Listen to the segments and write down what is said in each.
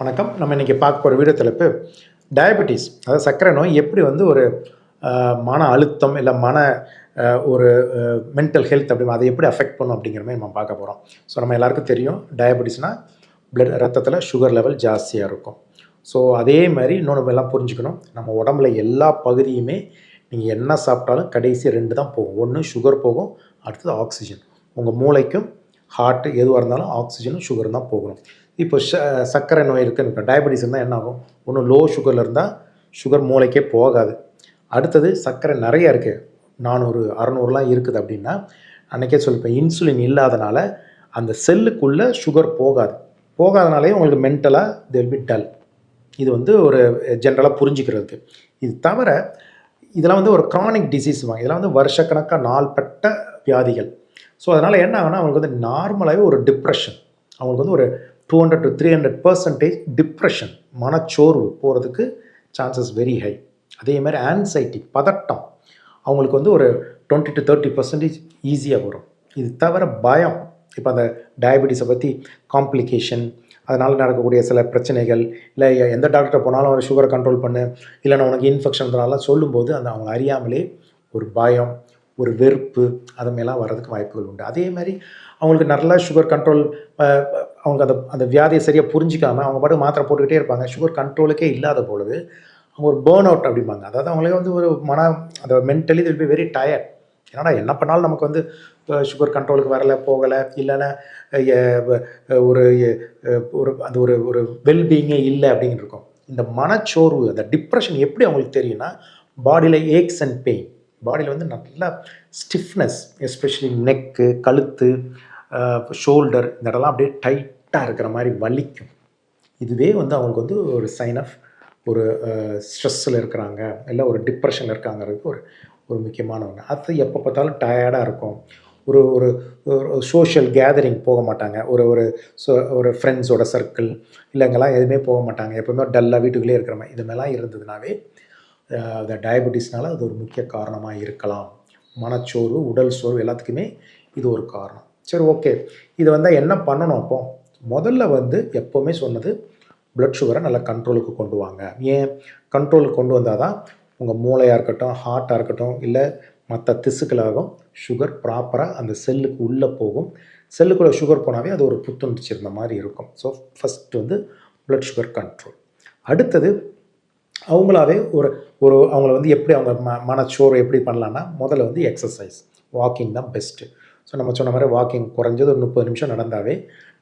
வணக்கம். நம்ம இன்றைக்கி பார்க்க போகிற வீடியோ தலைப்பு டயபெட்டிஸ் அதாவது சர்க்கரை நோய் எப்படி வந்து ஒரு மன அழுத்தம் இல்லை மன ஒரு மென்டல் ஹெல்த் அப்படி அதை எப்படி அஃபெக்ட் பண்ணும் அப்படிங்கிற மாதிரி நம்ம பார்க்க போகிறோம் ஸோ நம்ம எல்லாருக்கும் தெரியும் டயபெட்டிஸ்னால் பிளட் ரத்தத்தில் சுகர் லெவல் ஜாஸ்தியாக இருக்கும். ஸோ அதே மாதிரி இன்னொன்று நம்ம எல்லாம் புரிஞ்சுக்கணும். நம்ம உடம்புல எல்லா பகுதியுமே நீங்கள் என்ன சாப்பிட்டாலும் கடைசி ரெண்டு தான் போகும். ஒன்று சுகர் போகும் அடுத்தது ஆக்சிஜன் உங்கள் மூளைக்கும் ஹார்ட்டு எதுவாக இருந்தாலும் ஆக்சிஜனும் சுகரும் தான் போகணும். இப்போ ச சர்க்கரை நோய் இருக்குன்னு டயபெட்டிஸ் இருந்தால் என்ன ஆகும்? ஒன்று லோ சுகரில் இருந்தால் சுகர் மூளைக்கே போகாது. அடுத்தது சர்க்கரை நிறைய இருக்குது நானூறு அறநூறுலாம் இருக்குது அப்படின்னா அன்றைக்கே சொல்லிப்பேன் இன்சுலின் இல்லாதனால அந்த செல்லுக்குள்ளே சுகர் போகாது. போகாதனாலே உங்களுக்கு மென்டலாக தெல் பி டல் இது வந்து ஒரு ஜென்ரலாக புரிஞ்சுக்கிறதுக்கு. இது தவிர இதெல்லாம் வந்து ஒரு க்ரானிக் டிசீஸ் வாங்க. இதெல்லாம் வந்து வருஷக்கணக்காக நாள்பட்ட வியாதிகள். ஸோ அதனால் என்ன ஆகுனா அவங்களுக்கு வந்து நார்மலாகவே ஒரு டிப்ரெஷன் அவங்களுக்கு வந்து ஒரு two hundred to three hundred percentage depression மனச்சோர்வு போகிறதுக்கு சான்சஸ் வெரி ஹை அதே மாதிரி ஆன்சைட்டி பதட்டம் அவங்களுக்கு வந்து ஒரு டுவெண்ட்டி டு தேர்ட்டி பர்சன்டேஜ் ஈஸியாக வரும். இது தவிர பயம் இப்போ அந்த டயபெட்டிஸை பற்றி காம்ப்ளிகேஷன் அதனால் நடக்கக்கூடிய சில பிரச்சனைகள் இல்லை எந்த டாக்டர் போனாலும் அவர் சுகரை கண்ட்ரோல் பண்ணு இல்லைன்னா உனக்கு இன்ஃபெக்ஷன்றனால சொல்லும்போது அந்த அவங்க அறியாமலே ஒரு பயம் ஒரு வெறுப்பு அதுமாரிலாம் வர்றதுக்கு வாய்ப்புகள் உண்டு. அதே மாதிரி அவங்களுக்கு நல்லா சுகர் கண்ட்ரோல் அவங்க அந்த அந்த வியாதியை சரியாக புரிஞ்சிக்காமல் அவங்க பாட்டு மாத்திரை போட்டுக்கிட்டே இருப்பாங்க. சுகர் கண்ட்ரோலுக்கே இல்லாத பொழுது அவங்க ஒரு பேர்ன் அவுட் அப்படிம்பாங்க. அதாவது அவங்களே வந்து ஒரு மன அந்த mentally will be very tired ஏன்னா என்ன பண்ணாலும் நமக்கு வந்து சுகர் கண்ட்ரோலுக்கு வரலை போகலை இல்லைன்னா ஒரு ஒரு அந்த ஒரு ஒரு வெல்பீயிங்கே இல்லை அப்படின்னு இருக்கும். இந்த மனச்சோர்வு அந்த டிப்ரெஷன் எப்படி அவங்களுக்கு தெரியும்னா பாடியில் ஏக்ஸ் அண்ட் பெயின் பாடியில் வந்து நல்லா ஸ்டிஃப்னஸ் எஸ்பெஷலி நெக்கு கழுத்து ஷோல்டர் இந்த இடம்லாம் அப்படியே டைட்டாக இருக்கிற மாதிரி வலிக்கும். இதுவே வந்து அவங்களுக்கு வந்து ஒரு சைன் ஆஃப் ஒரு ஸ்ட்ரெஸ்ஸில் இருக்கிறாங்க. இல்லை ஒரு டிப்ரெஷனில் இருக்காங்கிறதுக்கு ஒரு ஒரு முக்கியமான ஒன்று அது எப்போ பார்த்தாலும் டயர்டாக இருக்கும். ஒரு ஒரு சோஷியல் கேதரிங் போக மாட்டாங்க. ஒரு ஒரு ஒரு ஃப்ரெண்ட்ஸோட சர்க்கிள் இல்லைங்கெல்லாம் எதுவுமே போக மாட்டாங்க. எப்போவுமே டல்லாக வீட்டுக்குள்ளே இருக்கிற மாதிரி. இது மாதிரிலாம் இருந்ததுனாவே அந்த டயபெட்டிஸ்னால அது ஒரு முக்கிய காரணமாக இருக்கலாம். மனச்சோர்வு உடல் சோர்வு எல்லாத்துக்குமே இது ஒரு காரணம். சரி ஓகே இது வந்தால் என்ன பண்ணணும் அப்போது முதல்ல வந்து எப்போவுமே சொன்னது பிளட் சுகரை நல்லா கண்ட்ரோலுக்கு கொண்டு வாங்க. ஏன்? கண்ட்ரோலுக்கு கொண்டு வந்தால் தான் உங்கள் மூளையாக இருக்கட்டும் ஹார்ட்டாக இருக்கட்டும் இல்லை மற்ற திசுக்களாகும் சுகர் ப்ராப்பராக அந்த செல்லுக்கு உள்ளே போகும். செல்லுக்குள்ளே சுகர் போனாவே அது ஒரு புத்துணர்ச்சி இருந்த மாதிரி இருக்கும். ஸோ ஃபஸ்ட் வந்து பிளட் சுகர் கண்ட்ரோல் அடுத்தது அவங்களாவே ஒரு ஒரு அவங்கள வந்து எப்படி அவங்க ம மனச்சோறு எப்படி பண்ணலான்னா முதல்ல வந்து எக்ஸசைஸ் வாக்கிங் தான் பெஸ்ட்டு ஸோ நம்ம சொன்ன மாதிரி வாக்கிங் குறைஞ்சது ஒரு முப்பது நிமிஷம் நடந்தாவே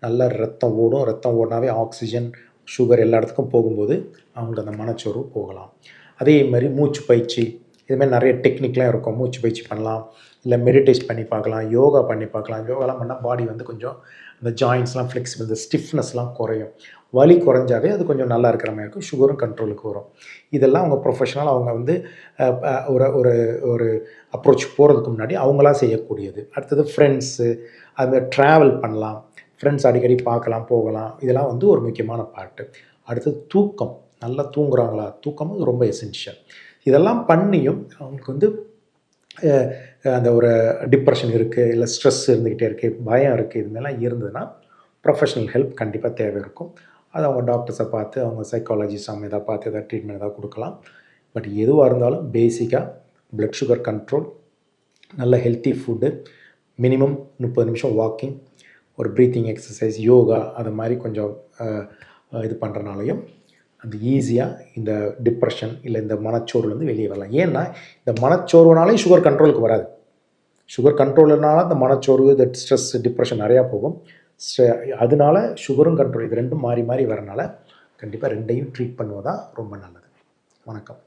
நல்லா ரத்தம் ஓடும். ரத்தம் ஓடினாவே ஆக்சிஜன் சுகர் எல்லா இடத்துக்கும் போகும்போது அவங்களுக்கு அந்த மனச்சோர்வு போகலாம். அதே மாதிரி மூச்சு பயிற்சி. இதுமாதிரி நிறைய டெக்னிக்லாம் இருக்கும். மூச்சு பயிற்சி பண்ணலாம். இல்லை மெடிடேட் பண்ணி பார்க்கலாம். யோகா பண்ணி பார்க்கலாம். யோகாலாம் பண்ணால் பாடி வந்து கொஞ்சம் அந்த ஜாயின்ஸ்லாம் ஃப்ளெக்சிபிள் இந்த ஸ்டிஃப்னஸ்லாம் குறையும். வலி குறைஞ்சாவே அது கொஞ்சம் நல்லா இருக்கிற மாதிரி இருக்கும். சுகரும் கண்ட்ரோலுக்கு வரும். இதெல்லாம் அவங்க ப்ரொஃபஷனல் அவங்க வந்து ஒரு ஒரு ஒரு அப்ரோச் போகிறதுக்கு முன்னாடி அவங்களாம் செய்யக்கூடியது. அடுத்தது ஃப்ரெண்ட்ஸு அது ட்ராவல் பண்ணலாம். ஃப்ரெண்ட்ஸ் அடிக்கடி பார்க்கலாம் போகலாம். இதெல்லாம் வந்து ஒரு முக்கியமான பாட்டு. அடுத்தது தூக்கம். நல்லா தூங்குறாங்களா? தூக்கமும் ரொம்ப எசென்ஷியல் இதெல்லாம் பண்ணியும் அவங்களுக்கு வந்து அந்த ஒரு டிப்ரெஷன் இருக்குது இல்லை ஸ்ட்ரெஸ் இருந்துக்கிட்டே இருக்குது பயம் இருக்குது இதுமாதிரிலாம் இருந்ததுன்னா ப்ரொஃபஷனல் ஹெல்ப் கண்டிப்பாக தேவை இருக்கும். அது அவங்க டாக்டர்ஸை பார்த்து அவங்க சைக்காலஜிஸ்ட் அவங்க எதாவது பார்த்து எதாவது ட்ரீட்மெண்ட் எதாவது கொடுக்கலாம். பட் எதுவாக இருந்தாலும் பேசிக்காக ப்ளட் சுகர் கண்ட்ரோல் நல்ல ஹெல்த்தி ஃபுட்டு மினிமம் முப்பது நிமிஷம் வாக்கிங் ஒரு ப்ரீத்திங் எக்ஸசைஸ் யோகா அது மாதிரி கொஞ்சம் இது பண்ணுறனாலையும் அந்த ஈஸியாக இந்த டிப்ரெஷன் இல்லை இந்த மனச்சோர்வுலேருந்து வெளியே வரலாம். ஏன்னா இந்த மனச்சோர்வுனாலே சுகர் கண்ட்ரோலுக்கு வராது. சுகர் கண்ட்ரோல்னால அந்த மனச்சோர்வு இந்த ஸ்ட்ரெஸ் டிப்ரெஷன் நிறையா போகும். அதனால சுகரும் கண்ட்ரோல் இது ரெண்டும் மாறி மாறி வரனால கண்டிப்பாக ரெண்டையும் ட்ரீட் பண்ணுவதா ரொம்ப நல்லது. வணக்கம்.